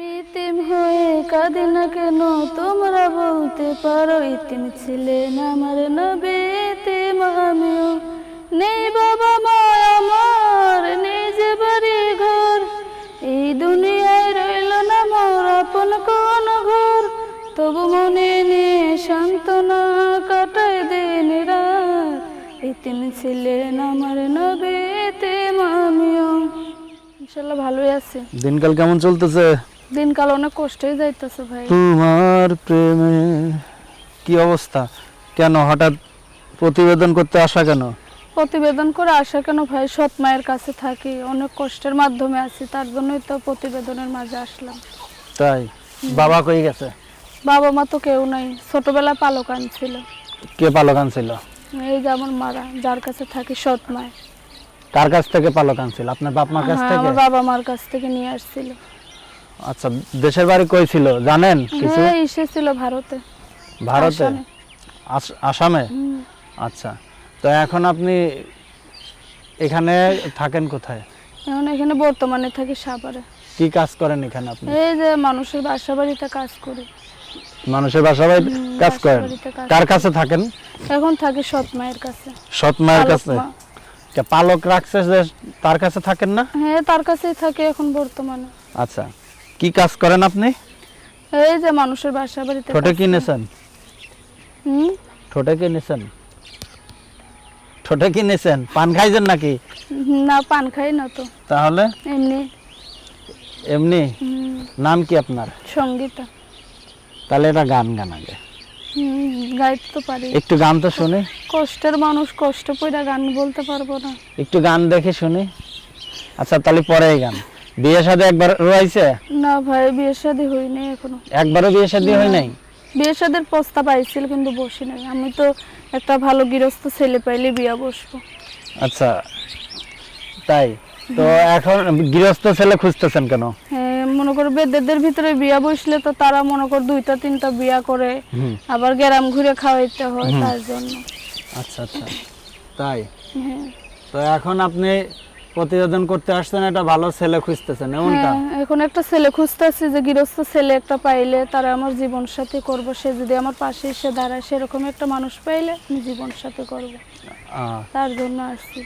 ইতিম হয়ে কাঁদি না কেন? তোমরা বলতে পারো ইতিম ছিলেন আমার নবী ইতিম আমিও। নেই বাবা মা আমার নেই বাড়ি ঘর। এই দুনিয়ায় রইল না মোর আপন কোন ঘর। তবু মনে নিয়ে সান্ত্বনা কাটাই দিন ইতিম ছিলেন আমার নবী ইতিম আমিও। ইনশাল্লাহ ভালোই আছি। দিনকাল কেমন চলতেছে? দিনকাল অনেক কষ্টই যাইতেছে ভাই। তোমার প্রেমে কি অবস্থা? কেন হঠাৎ প্রতিবেদন করতে আসা কেন? প্রতিবেদন করে আসা কেন ভাই? সৎ মায়ের কাছে থাকি অনেক কষ্টের মাধ্যমে আছি তার জন্যই তো প্রতিবেদনের মাঝে আসলাম। তাই? বাবা কই গেছে? বাবা মা তো কেউ নাই ছোটবেলা পালক আনছিল। কে পালক আনছিল? এই যেমন মারা যার কাছে থাকি সৎ মায় কার কাছ থেকে পালক আনছিল? আপনার বাপ মার কাছ হ্যাঁ, থেকে? আমার বাবা মার কাছ থেকে নিয়ে আসছিল। আচ্ছা দেশের বাড়ি কই ছিল? জানেন কিছু? হ্যাঁ এসেছিল ভারতে। ভারতে? আসামে। আচ্ছা তো এখন আপনি এখানে থাকেন কোথায়? এখন এখানে বর্তমানে থাকি সাভারে। কি কাজ করেন এখানে আপনি? এই যে মানুষের বাসা বাড়িতে কাজ করি। মানুষের বাসা বাড়ি কাজ করেন? কার কাছে থাকেন? এখন থাকি সৎ মায়ের কাছে। সৎ মায়ের কাছে? পালক রাখছে তার কাছে থাকেন না? হ্যাঁ তার কাছেই থাকে এখন বর্তমানে। আচ্ছা কি কাজ করেন আপনি? এই যে মানুষের বাসা বাড়িতে ঠোঁটে। কিনেছেন হুম? ঠোঁটে কিনেছেন ঠোঁটে কিনেছেন পান খাইছেন নাকি? না পান খাই না তো। তাহলে? এমনি। এমনি? নাম কি আপনার? সঙ্গীতা। তাহলে এটা গান গান আগে। হুম, গাইতে তো পারি। একটু গান তো শুনি। কষ্টের মানুষ কষ্ট পইরা গান বলতে পারব না। একটু গান দেখে শুনি। আচ্ছা তাহলে পরে গান। বিয়ে শাদী একবার রয়েছে? না ভাই বিয়ে শাদী হয়নি এখনও। একবারও বিয়ে শাদী হয় নাই? বিয়ে শাদীর প্রস্তাব আইছিল কিন্তু বসি নাই। আমি তো একটা ভালো গৃহস্থ ছেলে পাইলে বিয়া বসবো। আচ্ছা তাই? তো এখন গৃহস্থ ছেলে খুঁজতেছেন কেন? হ্যাঁ মনে করো বেদেদের ভিতরে বিয়া বসলে তো তারা মনে কর দুইটা তিনটা বিয়া করে আবার গ্রাম ঘুরে খাওয়াইতে হয় তার জন্য। আচ্ছা আচ্ছা। তাই? হ্যাঁ। তো এখন আপনি প্রতিবেদন করতে আসছেন একটা ভালো ছেলে খুঁজতেছেন এমনটা? হ্যাঁ, এখন একটা ছেলে খুঁজতেছি যে গৃহস্থ ছেলে একটা পাইলে তারা আমার জীবন সাথী করব সে যদি আমার পাশে এসে দাঁড়ায় সেরকম একটা মানুষ পাইলে আমি জীবন সাথী করব তার জন্য আসছি।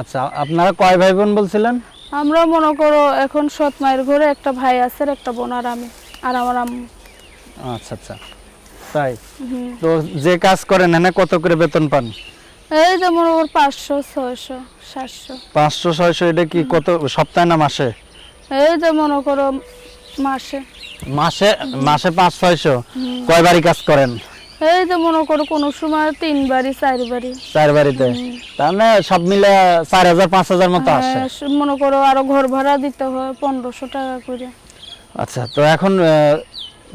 আচ্ছা আপনারা কয় ভাই বোন বলছিলেন? আমরা মনে করো এখন সৎ মায়ের ঘরে একটা ভাই আছে একটা বোন আর আমি আর আমার আম্মু। আচ্ছা আচ্ছা তাই। তো যে কাজ করেন এনে কত করে বেতন পান? এই যে মনে করো পাঁচশো ছয়শো সাতশো। পাঁচশো ছয়শো এটা কি কত সপ্তাহে না মাসে? এই যে মনে করো মাসে। মাসে মাসে পাঁচ ছয়শো। কয় বাড়ি কাজ করেন? এই যে মনে করো কোনো সময় তিন বাড়ি চার বাড়ি চার বাড়িতে তাহলে সব মিলে চার হাজার পাঁচ হাজার মতো আসে। হ্যাঁ, মনে করো আরও ঘর ভাড়া দিতে হয় পনেরোশো টাকা করে। আচ্ছা তো এখন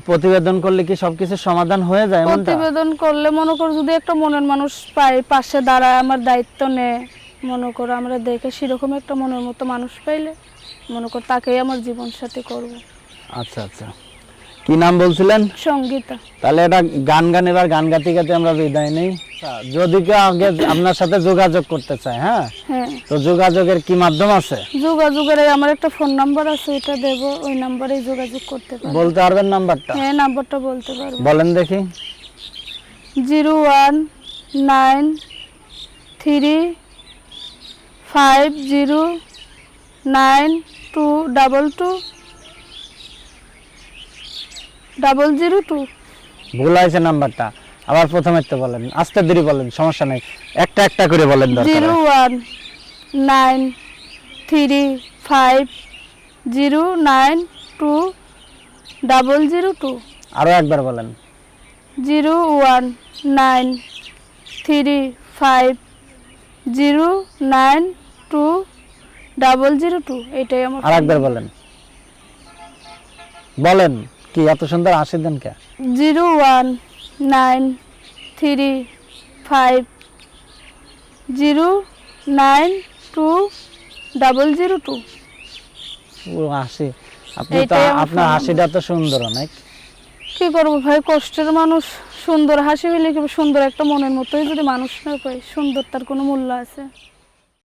প্রতিবেদন করলে কি সবকিছু সমাধান হয়ে যায় প্রতিবেদন করলে মনে করো যদি একটা মনের মানুষ পাই পাশে দাঁড়ায় আমার দায়িত্ব নেয় মনে করো আমরা দেখে সেরকম একটা মনের মতো মানুষ পাইলে মনে করো তাকেই আমার জীবন সাথী করব। আচ্ছা আচ্ছা। কি নাম বলছিলেন? সঙ্গীতা। তাহলে এটা গান গান এবার গান গাতে গাতে আমরা বিদায় নেই। আচ্ছা, যদি কেউ আগে আপনার সাথে যোগাযোগ করতে চায় হ্যাঁ? হ্যাঁ। তো যোগাযোগের কি মাধ্যম আছে? যোগাযোগের আমার একটা ফোন নাম্বার আছে এটা দেবো। ওই নাম্বারেই যোগাযোগ করতে পারব। বলতে পারবেন নাম্বারটা হ্যাঁ নাম্বারটা বলতে পারব। বলেন দেখি। Zero one nine three five zero nine two double two double zero two ভুল হয়েছে নাম্বারটা। আবার প্রথমে তো বলেন আস্তে দেরি বলেন সমস্যা নেই। একটা একটা করে বলেন zero one nine three five zero nine two double zero two আরও একবার বলেন। Zero one nine three five zero nine two double zero two এটাই আমার আর একবার বলেন। বলেন। কি এত সুন্দর হাসি দেন কে? Zero one nine three five zero nine two double zero two. ও হাসি। আপনি তো আপনার হাসিটা তো সুন্দর অনেক কি করব ভাই কষ্টের মানুষ। সুন্দর হাসি হইলে কি সুন্দর একটা মনের মতোই যদি মানুষ না পাই সুন্দর তার কোনো মূল্য আছে?